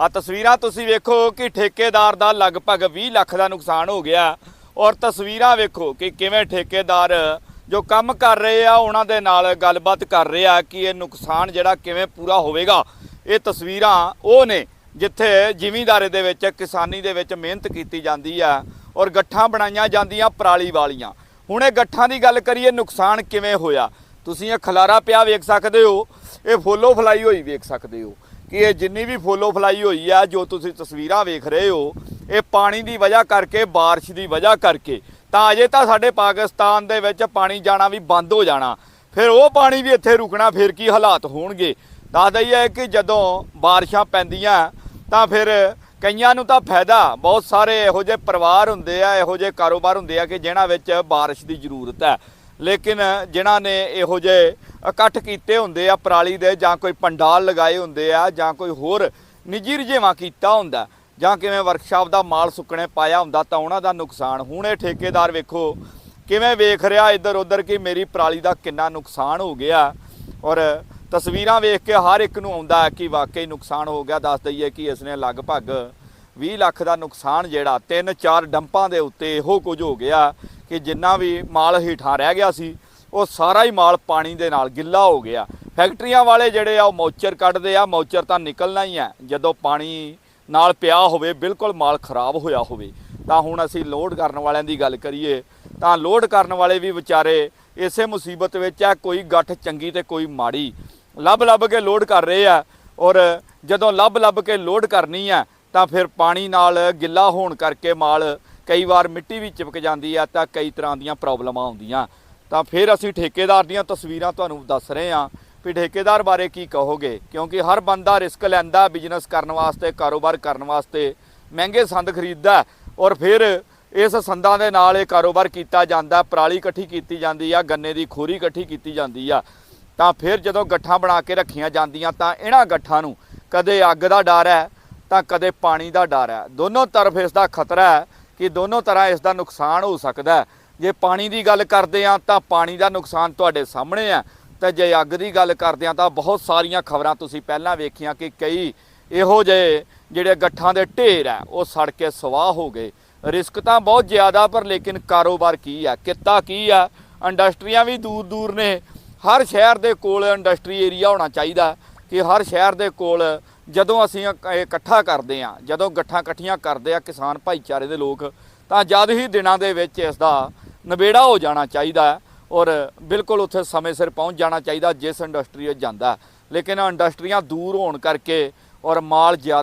ਆ ਤਸਵੀਰਾਂ ਤੁਸੀਂ ਵੇਖੋ ਕਿ ਠੇਕੇਦਾਰ ਦਾ ਲਗਭਗ 20 ਲੱਖ ਦਾ ਨੁਕਸਾਨ ਹੋ ਗਿਆ। ਔਰ ਤਸਵੀਰਾਂ ਵੇਖੋ ਕਿ ਕਿਵੇਂ ਠੇਕੇਦਾਰ ਜੋ ਕੰਮ ਕਰ ਰਹੇ ਆ, ਉਹਨਾਂ ਦੇ ਨਾਲ ਗੱਲਬਾਤ ਕਰ ਰਹੇ ਆ ਕਿ ਇਹ ਨੁਕਸਾਨ ਜਿਹੜਾ ਕਿਵੇਂ ਪੂਰਾ ਹੋਵੇਗਾ। ਇਹ ਤਸਵੀਰਾਂ ਉਹ ਨੇ ਜਿੱਥੇ ਜ਼ਿਮੀਂਦਾਰੇ ਦੇ ਵਿੱਚ, ਕਿਸਾਨੀ ਦੇ ਵਿੱਚ ਮਿਹਨਤ ਕੀਤੀ ਜਾਂਦੀ ਆ ਔਰ ਗੱਠਾਂ ਬਣਾਈਆਂ ਜਾਂਦੀਆਂ ਪਰਾਲੀ ਵਾਲੀਆਂ। ਹੁਣ ਇਹ ਗੱਠਾਂ ਦੀ ਗੱਲ ਕਰੀਏ, ਨੁਕਸਾਨ ਕਿਵੇਂ ਹੋਇਆ? ਤੁਸੀਂ ਇਹ ਖਲਾਰਾ ਪਿਆ ਵੇਖ ਸਕਦੇ ਹੋ, ਇਹ ਫੋਲੋ ਫਲਾਈ ਹੋਈ ਵੇਖ ਸਕਦੇ ਹੋ। ਕਿ ਇਹ ਜਿੰਨੀ ਵੀ ਫੋਲੋ ਫਲਾਈ ਹੋਈ ਆ ਜੋ ਤੁਸੀਂ ਤਸਵੀਰਾਂ ਵੇਖ ਰਹੇ ਹੋ ਇਹ ਪਾਣੀ ਦੀ ਵਜ੍ਹਾ ਕਰਕੇ بارش ਦੀ ਵਜ੍ਹਾ ਕਰਕੇ ਤਾਂ ਅਜੇ ਤਾਂ ਸਾਡੇ ਪਾਕਿਸਤਾਨ ਦੇ ਵਿੱਚ ਪਾਣੀ ਜਾਣਾ ਵੀ ਬੰਦ ਹੋ ਜਾਣਾ ਫਿਰ ਉਹ ਪਾਣੀ ਵੀ ਇੱਥੇ ਰੁਕਣਾ ਫਿਰ ਕੀ ਹਾਲਾਤ ਹੋਣਗੇ ਦੱਸ ਦਈਏ ਕਿ ਜਦੋਂ ਬਾਰਿਸ਼ਾਂ ਪੈਂਦੀਆਂ ਤਾਂ ਫਿਰ ਕਈਆਂ ਨੂੰ ਤਾਂ ਫਾਇਦਾ ਬਹੁਤ ਸਾਰੇ ਇਹੋ ਜਿਹੇ ਪਰਿਵਾਰ ਹੁੰਦੇ ਆ ਇਹੋ ਜਿਹੇ ਕਾਰੋਬਾਰ ਹੁੰਦੇ ਆ ਕਿ ਜਿਨ੍ਹਾਂ ਵਿੱਚ ਬਾਰਿਸ਼ ਦੀ ਜ਼ਰੂਰਤ ਹੈ ਲੇਕਿਨ ਜਿਨ੍ਹਾਂ ਨੇ ਇਹੋ ਜਿਹੇ ਇਕੱਠ ਕੀਤੇ ਹੁੰਦੇ ਆ, ਪਰਾਲੀ ਦੇ ਜਾਂ ਕੋਈ ਪੰਡਾਲ ਲਗਾਏ ਹੁੰਦੇ ਆ ਜਾਂ ਕੋਈ ਹੋਰ ਨਿੱਜੀ ਰੁਝੇਵਾਂ ਕੀਤਾ ਹੁੰਦਾ, ਜਾਂ ਕਿਵੇਂ ਵਰਕਸ਼ਾਪ ਦਾ ਮਾਲ ਸੁੱਕਣੇ ਪਾਇਆ ਹੁੰਦਾ ਤਾਂ ਉਹਨਾਂ ਦਾ ਨੁਕਸਾਨ। ਹੁਣ ਇਹ ਠੇਕੇਦਾਰ ਵੇਖੋ, ਕਿਵੇਂ ਵੇਖ ਰਿਹਾ ਇੱਧਰ ਉੱਧਰ ਕਿ ਮੇਰੀ ਪਰਾਲੀ ਦਾ ਕਿੰਨਾ ਨੁਕਸਾਨ ਹੋ ਗਿਆ। ਔਰ ਤਸਵੀਰਾਂ ਵੇਖ ਕੇ ਹਰ ਇੱਕ ਨੂੰ ਆਉਂਦਾ ਹੈ ਕਿ ਵਾਕਈ ਨੁਕਸਾਨ ਹੋ ਗਿਆ। ਦੱਸ ਦਈਏ ਕਿ ਇਸ ਨੇ ਲਗਭਗ 20 ਲੱਖ ਦਾ ਨੁਕਸਾਨ ਜਿਹੜਾ ਤਿੰਨ ਚਾਰ ਡੰਪਾਂ ਦੇ ਉੱਤੇ ਇਹੋ ਕੁਝ ਹੋ ਗਿਆ। ਕਿ ਜਿੰਨਾ ਵੀ ਮਾਲ ਹੀਠਾਂ ਰਹਿ ਗਿਆ ਸੀ, ਉਹ ਸਾਰਾ ਹੀ ਮਾਲ ਪਾਣੀ ਦੇ ਨਾਲ ਗਿੱਲਾ ਹੋ ਗਿਆ। ਫੈਕਟਰੀਆਂ ਵਾਲੇ ਜਿਹੜੇ ਆ, ਉਹ ਮੌਚਰ ਕੱਢਦੇ ਆ, ਮੌਚਰ ਤਾਂ ਨਿਕਲਣਾ ਹੀ ਹੈ ਜਦੋਂ ਪਾਣੀ ਨਾਲ ਪਿਆ ਹੋਵੇ, ਬਿਲਕੁਲ ਮਾਲ ਖਰਾਬ ਹੋਇਆ ਹੋਵੇ। ਤਾਂ ਹੁਣ ਅਸੀਂ ਲੋਡ ਕਰਨ ਵਾਲਿਆਂ ਦੀ ਗੱਲ ਕਰੀਏ, ਤਾਂ ਲੋਡ ਕਰਨ ਵਾਲੇ ਵੀ ਵਿਚਾਰੇ ਇਸੇ ਮੁਸੀਬਤ ਵਿੱਚ ਆ, ਕੋਈ ਗੱਠ ਚੰਗੀ ਤੇ ਕੋਈ ਮਾੜੀ। ਲੱਭ ਲੱਭ ਕੇ ਲੋਡ ਕਰ ਰਹੇ ਆ ਔਰ ਜਦੋਂ ਲੱਭ ਲੱਭ ਕੇ ਲੋਡ ਕਰਨੀ ਆ, ਤਾਂ ਫਿਰ ਪਾਣੀ ਨਾਲ ਗਿੱਲਾ ਹੋਣ ਕਰਕੇ ਮਾਲ ਕਈ ਵਾਰ ਮਿੱਟੀ ਵੀ ਚਿਪਕ ਜਾਂਦੀ ਆ ਤਾਂ ਕਈ ਤਰ੍ਹਾਂ ਦੀਆਂ ਪ੍ਰੋਬਲਮਾਂ ਆਉਂਦੀਆਂ। ਤਾਂ ਫਿਰ ਅਸੀਂ ਠੇਕੇਦਾਰ ਦੀਆਂ ਤਸਵੀਰਾਂ ਤੁਹਾਨੂੰ ਦੱਸ ਰਹੇ ਹਾਂ ਵੀ ਠੇਕੇਦਾਰ ਬਾਰੇ ਕੀ ਕਹੋਗੇ? ਕਿਉਂਕਿ ਹਰ ਬੰਦਾ ਰਿਸਕ ਲੈਂਦਾ, ਬਿਜ਼ਨਸ ਕਰਨ ਵਾਸਤੇ, ਕਾਰੋਬਾਰ ਕਰਨ ਵਾਸਤੇ, ਮਹਿੰਗੇ ਸੰਦ ਖਰੀਦਦਾ ਔਰ ਫਿਰ ਇਸ ਸੰਦਾਂ ਦੇ ਨਾਲ ਇਹ ਕਾਰੋਬਾਰ ਕੀਤਾ ਜਾਂਦਾ, ਪਰਾਲੀ ਇਕੱਠੀ ਕੀਤੀ ਜਾਂਦੀ ਆ, ਗੰਨੇ ਦੀ ਖੋਰੀ ਇਕੱਠੀ ਕੀਤੀ ਜਾਂਦੀ ਆ। ਤਾਂ ਫਿਰ ਜਦੋਂ ਗੱਠਾਂ ਬਣਾ ਕੇ ਰੱਖੀਆਂ ਜਾਂਦੀਆਂ ਤਾਂ ਇਹਨਾਂ ਗੱਠਾਂ ਨੂੰ ਕਦੇ ਅੱਗ ਦਾ ਡਰ ਹੈ, ਤਾਂ ਕਦੇ ਪਾਣੀ ਦਾ ਡਰ ਹੈ। ਦੋਨੋਂ ਤਰਫ ਇਸ ਦਾ ਖਤਰਾ ਹੈ ਕਿ ਦੋਨੋਂ ਤਰ੍ਹਾਂ ਇਸ ਦਾ ਨੁਕਸਾਨ ਹੋ ਸਕਦਾ ਜੇ ਪਾਣੀ ਦੀ ਗੱਲ ਕਰਦੇ ਆ ਤਾਂ ਪਾਣੀ ਦਾ ਨੁਕਸਾਨ ਤੁਹਾਡੇ ਸਾਹਮਣੇ ਹੈ। ਤੇ ਜੇ ਅੱਗ ਦੀ ਗੱਲ ਕਰਦੇ ਆ ਤਾਂ ਬਹੁਤ ਸਾਰੀਆਂ ਖਬਰਾਂ ਤੁਸੀਂ ਪਹਿਲਾਂ ਵੇਖੀਆਂ ਕਿ ਕਈ ਇਹੋ ਜਿਹੇ ਜਿਹੜੇ ਗੱਠਾਂ ਦੇ ਢੇਰ ਹੈ, ਉਹ ਸੜ ਕੇ ਸਵਾਹ ਹੋ ਗਏ। ਰਿਸਕ ਤਾਂ ਬਹੁਤ ਜ਼ਿਆਦਾ, ਪਰ ਲੇਕਿਨ ਕਾਰੋਬਾਰ ਕੀ ਆ ਕਿੱਤਾ ਕੀ ਆ ਇੰਡਸਟਰੀਆਂ ਵੀ ਦੂਰ ਦੂਰ ਨੇ। ਹਰ ਸ਼ਹਿਰ ਦੇ ਕੋਲ ਇੰਡਸਟਰੀ ਏਰੀਆ ਹੋਣਾ ਚਾਹੀਦਾ ਕਿ ਹਰ ਸ਼ਹਿਰ ਦੇ ਕੋਲ ਜਦੋਂ ਅਸੀਂ ਇਕੱਠਾ ਕਰਦੇ ਆ ਜਦੋਂ ਗੱਠਾਂ ਇਕੱਠੀਆਂ ਕਰਦੇ ਆ ਕਿਸਾਨ ਭਾਈਚਾਰੇ ਦੇ ਲੋਕ, ਤਾਂ ਜਦ ਹੀ ਦਿਨਾਂ ਦੇ ਵਿੱਚ ਇਸ ਦਾ ਨਵੇੜਾ ਹੋ ਜਾਣਾ ਚਾਹੀਦਾ ਹੈ ਔਰ ਬਿਲਕੁਲ ਉੱਥੇ ਸਮੇਂ ਸਿਰ ਪਹੁੰਚ ਜਾਣਾ ਚਾਹੀਦਾ ਜਿਸ ਇੰਡਸਟਰੀ ਵਿੱਚ ਜਾਂਦਾ ਲੇਕਿਨ ਇੰਡਸਟਰੀਆਂ ਦੂਰ ਹੋਣ ਕਰਕੇ ਔਰ ਮਾਲ ਜ਼ਿਆਦਾ